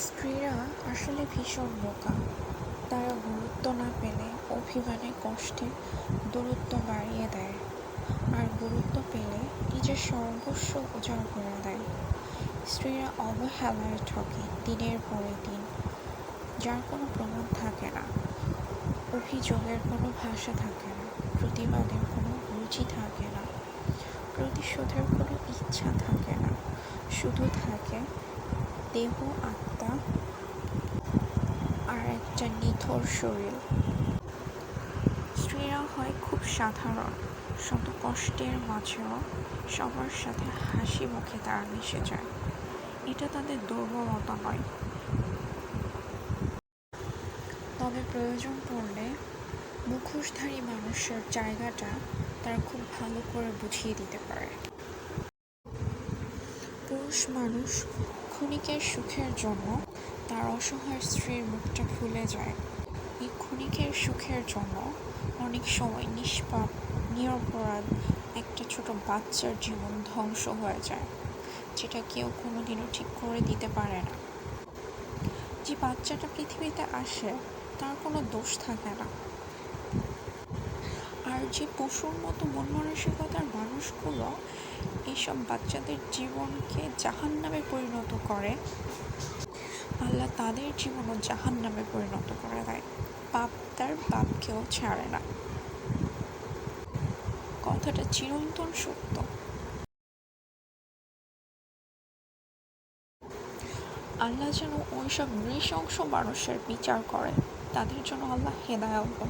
স্ত্রীরা আসলে ভীষণ বোকা। তারা গুরুত্ব না পেলে অভিমানে কষ্টে দূরত্ব বাড়িয়ে দেয় আর গুরুত্ব পেলে নিজের সর্বস্ব উজাড় করে দেয়। স্ত্রীরা অবহেলায় ঠকে দিনের পরে দিন। যার কোনো প্রমাণ থাকে না। অভিযোগের কোনো ভাষা থাকে না। প্রতিবাদের কোনো রুচি থাকে না। প্রতিশোধের কোনো ইচ্ছা থাকে না। শুধু থাকে দেহ আত্মা আর একটা নিথর শরীর। স্ত্রীরা হয় খুব সাধারণ, শত কষ্টের মাঝেও সবার সাথে হাসি মুখে তারা মিশে যায়। এটা তাদের দুর্বলতা নয়। তবে প্রয়োজন পড়লে মুখোশধারী মানুষের জায়গাটা তারা খুব ভালো করে বুঝিয়ে দিতে পারে। পুরুষ মানুষ ক্ষণিকের সুখের জন্য তার অসহায় স্ত্রীর মুখটা ফুলে যায়। এই ক্ষণিকের সুখের জন্য অনেক সময় নিষ্পাপ, নিরপরাধ একটা ছোট বাচ্চার জীবন ধ্বংস হয়ে যায়, যেটা কেউ কোনোদিনও ঠিক করে দিতে পারে না। যে বাচ্চাটা পৃথিবীতে আসে, তার কোনো দোষ থাকে না। আর যে পশুর মতো মন মানসিকতার মানুষগুলো এইসব বাচ্চাদের জীবনকে জাহান নামে পরিণত করে, আল্লাহ তাদের জীবনও জাহান নামে পরিণত করে দেয়। পাপ তার বাপকেও ছাড়ে না। কথাটা চিরন্তন সত্য। আল্লাহ যেন ওইসব নৃশংস মানুষের বিচার করে, তাদের জন্য আল্লাহ হেদায়ত।